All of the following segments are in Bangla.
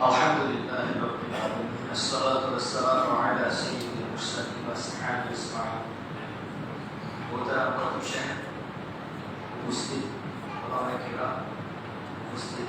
الحمد لله رب العالمين الصلاة والسلام على سيد المرسلين وأصحابه أجمعين وتابعة شيخ مسلم وراء كرام مسلم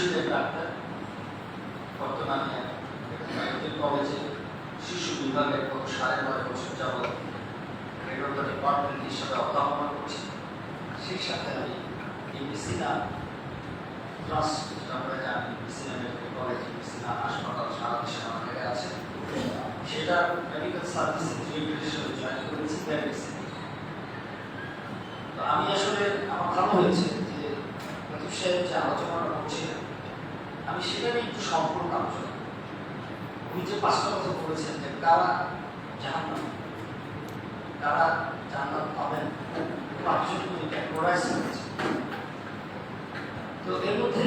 শিশুদের ডাক্তার, বর্তমানে কলেজে শিশু বিভাগে গত সাড়ে নয় বছর যাবৎ রেগুলার ডিপার্টমেন্ট হিসাবে অবলম্বন করছি। সেই সাথে আমি ট্রাস্ট যেটা আমরা জানি ইমিসিনা মেডিকেল কলেজ ইমিসিনা হাসপাতাল সারা দেশে জায়গায় আছে। সেটা মেডিকেল সার্ভিস হিসেবে জয়েন করেছি আমি আসলে আমার ভালো হয়েছে। আমি একটু সম্পূর্ণ আলোচনা উনি যে পাঁচটা কথা বলেছেন যে কারা জাহান্নাম, কারা জান্নাত পাবেন পাঁচজন তো এর মধ্যে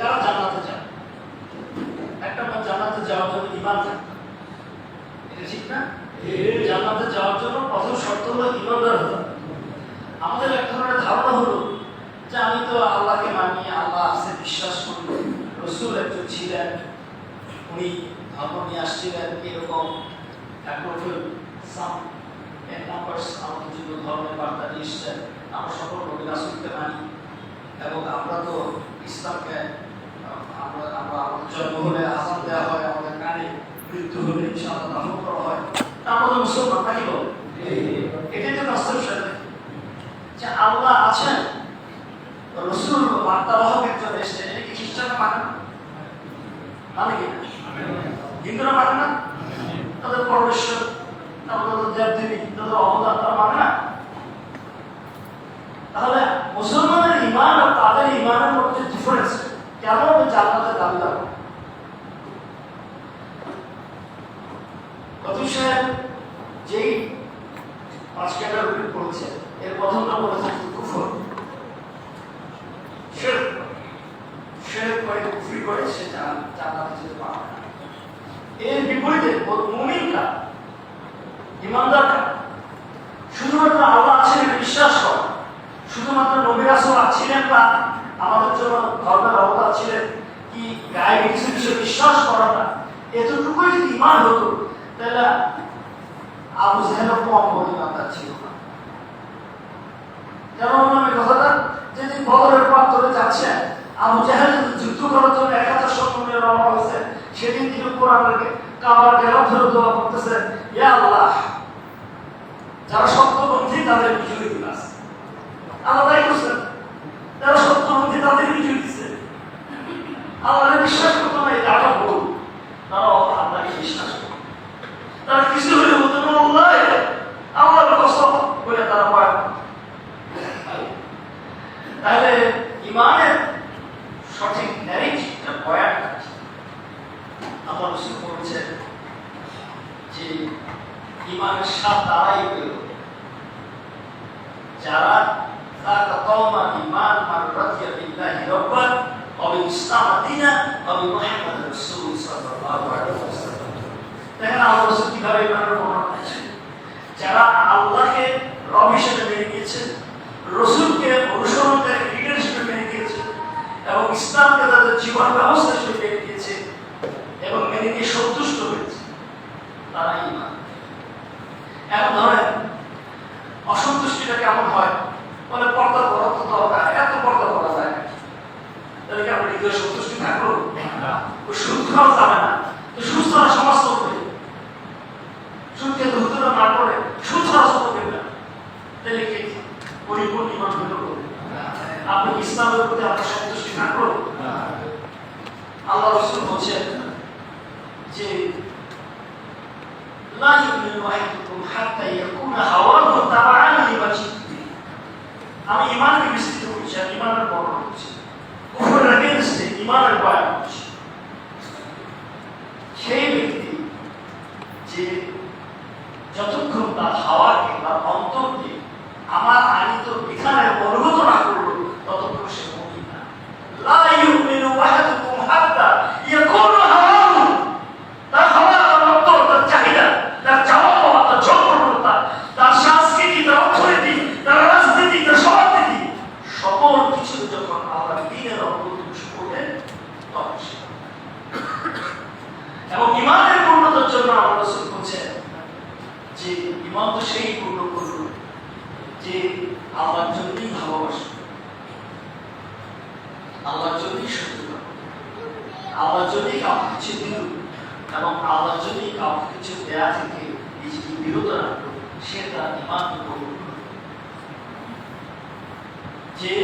কারা জান্নাতে যান একটা মানুষ জান্নাতে যাওয়ার জন্য ইমান থাকতে হবে। এটা ঠিক না জান্নাতে যাওয়ার জন্য প্রথম শর্ত হলো ইমানদার হতে হবে। আমাদের এক ধরনের ধারণা হলো যে আমি তো আল্লাহকে মানি আল্লাহ আছে বিশ্বাস করি রসুল একজন ছিলেন উনি ধর্ম নিয়ে আসছিলেন এরকম একরকম সাম, এক নাম্বারস আমাদের জন্য ধর্মের বার্তা নিয়ে আমরা সকল নবী রাসুলকে মানি এবং আমরা তো ইসলামকে, আমরা আমরা আমাদের জন্ম হলে আসাম দেওয়া হয়, আমাদের কানে মৃত্যু হলে ইনশাআল্লাহ দাফন করা হয়। তা আমরা মুসলমান নাকি এটাই তো বাস্তব সাথে যে আল্লাহ আছেন, রসুল বার্তাবাহক একজন এসেছেন এটা কি খ্রিস্টানরা মানে মানে কি? হিন্দুরা মানে না। তাদের পরমেশ্বর তাদের দেবদেবী তাদের অবদান তারা মানে তাহলে মুসলমানের ইমান আর তাদের ইমানের মধ্যে ডিফারেন্স কেন জান্নাতের দাবি দাবো লতিফ সাহেব যেই পাঁচ ক্যাটাগরি করেছে এর প্রথমটা বলেছেন কুফর শিরক শিরক করে কুফরি করে সে জান- জান্নাতে যেতে পারবে না এর বিপরীতে শুধুমাত্র আল্লাহ আছেন বিশ্বাস করে। শুধুমাত্র নবী রাসূল ছিলেন না, আমাদের জন্য ধর্মের অবদান ছিলেন। কি গায়ে বিষয়ে বিশ্বাস এতটুকুই যদি ইমান হতো, তাহলে আবু জাহেল কম ছিল না। যেমন আমি কথাটা? যেদিন বদরের প্রান্তরে যাচ্ছে, আবু জাহেল যুদ্ধ করার জন্য এক হাজার রওনা হয়েছে সেদিন তিনি কোরআনকে কাবার গেরাম ধরে দোয়া করতেছে, ইয়া আল্লাহ, যারা সত্যপন্থী তাদের বিজয়ী আছে। আল্লাহ তাই করছেন যারা সত্যপন্থী তাদের বিজয়ী দিচ্ছে আল্লাহকে বিশ্বাস করতো না এটা একটা ভুল তারা আল্লাহকে বিশ্বাস করে। তারা কিছু হলে বলতো না আল্লাহ আল্লাহর বলে তারা পড়ে তাহলে ইমানের সঠিক? আল্লাহ বলছেন যে ইমানের স্বাদ তারাই পেল যারা তাকাতামা ইমান মার রাদিয়া বিল্লাহি রাব্বান ওয়া বি ইসলামাতিনা ওয়া বি এবং ইসলামকে তাদের জীবন ব্যবস্থা তারা ইমান। এখন ধরেন অসন্তুষ্টিটা কেমন হয়? বলে পর্দা করা তো দরকার এত পর্দা করা যায় তাহলে কি আমরা হৃদয় সন্তুষ্টি থাকব? ও সুদ খাওয়া যাবে না। তো সুদ ছাড়া সমাজ চলবে সুদ খেতে হুতুরা না করে সুদ ছাড়া চলবে না। তাহলে কি পরিপূর্ণ ইমান হলো আপনি ইসলামের প্রতি আপনার সন্তুষ্টি থাকল? আল্লাহ রসুল বলছেন যে لا يؤمن أحدكم حتى يكون هواه تبعا لما جئت به আমি ইমানকে বিস্তৃত করছি আমি ইমানের বর্ণনা করছি কুফরের এগেনস্টে ইমানের বয়ান করছি আল্লাহর জন্যই ভালোবাসে আল্লাহর জন্যই সত্য আল্লাহর জন্যই কাউকে কিছু দিল, এবং আল্লাহর জন্যই কাউকে কিছু দেয়া থেকে নিজেকে বিরত রাখল সে তার ইমান কবুল যে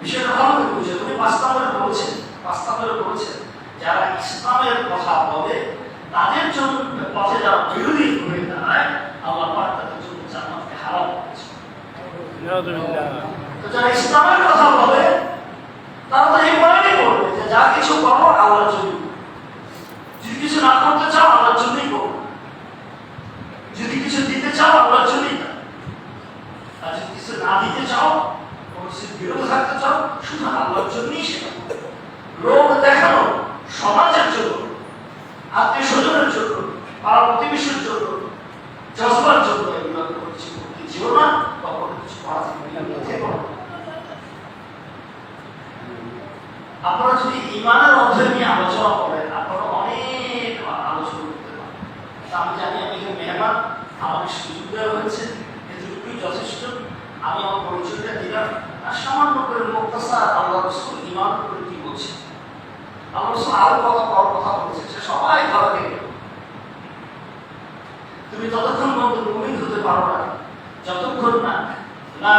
বিষয়টা ভালো করে বুঝে পাঁচ নম্বরে বলছেন, পাঁচ নম্বরে বলছেন, যারা ইসলামের কথা বলে, তাদের জন্য পথে যারা বিরোধী হয়ে দাঁড়ায়, আল্লাহ পাক তাদের জন্য জান্নাতকে হারাম করেছে যদি কিছু দিতে চাও, আল্লাহর যদি কিছু না দিতে চাও বিরত থাকতে চাও, শুধু আল্লাহর জন্যই সেটা দেখানো সমাজের জন্য, আত্মীয় স্বজনের জন্য, পাড়া প্রতিবেশীর জন্য জজবার জন্য এগুলো কোনো কিছু করতে যেও না কখনো কিছু করা থেকে আপনারা যদি ইমানের অধ্যায় নিয়ে আলোচনা করেন আপনারা অনেক আলোচনা করতে পারেন তা আমি জানি আমি এখানে মেহমান আমাকে সুযোগ দেওয়া হয়েছে এটুকুই যথেষ্ট আমি আমার পরিচয়টা দিলাম আর সামান্য করে মুক্তাসা আল্লাহ রসুল ইমান করে কি বলছে আল্লাহ রসুল কথা বলছে, সে সবাই ভালো থেকে তুমি ততক্ষণ পর্যন্ত মুমিন হতে পারো না। যতক্ষণ না না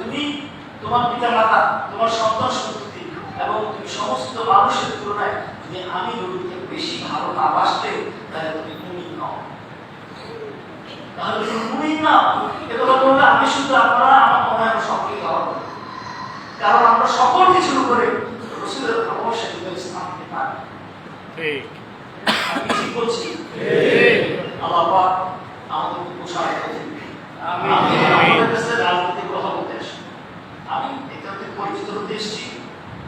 তুমি তোমার পিতা মাতা তোমার সন্তান সন্ততি এবং তুমি সমস্ত মানুষের তুলনায় যদি আমি নবীকে বেশি ভালো না বাসতে, তাহলে তুমি মুমিন নও। তাহলে তুমি মুমিন নাও। এগুলো বললে আমি শুধু আপনারা, আমার মনে হয় কারণ আমরা সকল কিছুর উপরে রসুলের ভালোবাসা কিন্তু পাই ঠিক। আমি ঠিক বলছি? আল্লাহ পাক আমাদেরকে পোষায় আমি আপনাদের কাছে রাজনীতির কথা বলতে আসি। আমি এটাতে পরিচিত হতে এসেছি।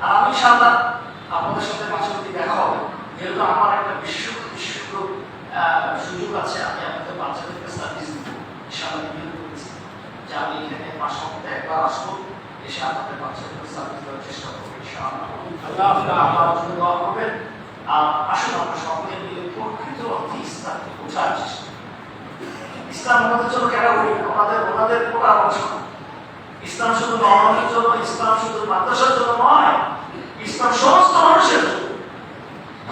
আর আমি সাদা আপনাদের সাথে মাঝে মধ্যে দেখা হবে। যেহেতু আমার একটা বিশ্ব বিশ্ব সুযোগ আছে আমি আপনাদের বাচ্চাদেরকে সার্ভিস দিব। ইনশাআল্লাহ যে আমি এখানে মাসে একবার আসব। এসে জন্য ইসলাম শুধু নরমের জন্য নয়, ইসলাম সমস্ত মানুষের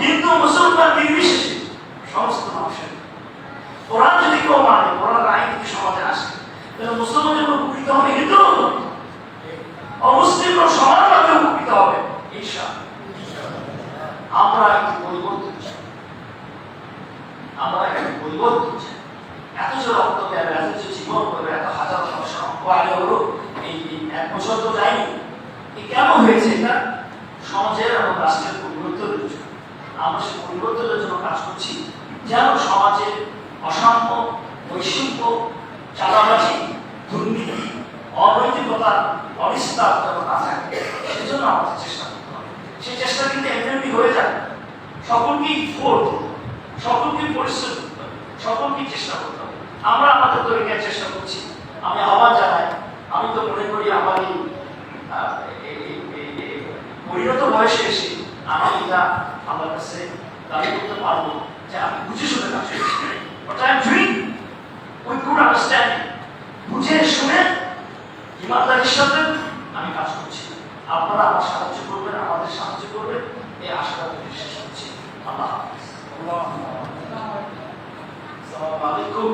হিন্দু, মুসলমান, নির্বিশেষে সমস্ত মানুষের জন্য। যদি কেউ মানে কোরআন আইন আসে, তাহলে মুসলমান যখন উপকৃত হবে হিন্দু অমুসলিম সমানভাবে উপকৃত হবে। ইনশাআল্লাহ। আমরা একটু পরিবর্তন আমরা একটু পরিবর্তন এত যে রক্ত দেবে এত যে জীবন করবে এত হাজার আগে হলো, এই এক বছর তো যায়নি। কেন হয়েছে এটা? সমাজের এবং রাষ্ট্রের পরিবর্তনের জন্য। আমরা সেই পরিবর্তনের জন্য কাজ করছি যেন সমাজে অসাম্য, বৈষম্য, চাঁদাবাজি, দুর্নীতি, অনৈতিকতা যেন না থাকে সেজন্য আমাদের চেষ্টা করতে হবে। সেই চেষ্টা কিন্তু এমনি হয়ে সকলকেই পরিশ্রম করতে হবে চেষ্টা করতে হবে। আমরা আমাদের তরিকায় চেষ্টা করছি। আমি জানাই, আমি তো মনে করি আমার এই পরিণত বয়সে এসে আমি আমার কাছে দাবি করতে পারব যে আমি বুঝে শুনে কাজ করছি doing with good understanding বুঝে শুনে ইমানদারির সাথে আমি কাজ করছি। আপনারা আমার সাহায্য করবেন, আমাদের সাহায্য করবেন। এই আশা বিশ্বাস করছি। আল্লাহ আলাইকুম।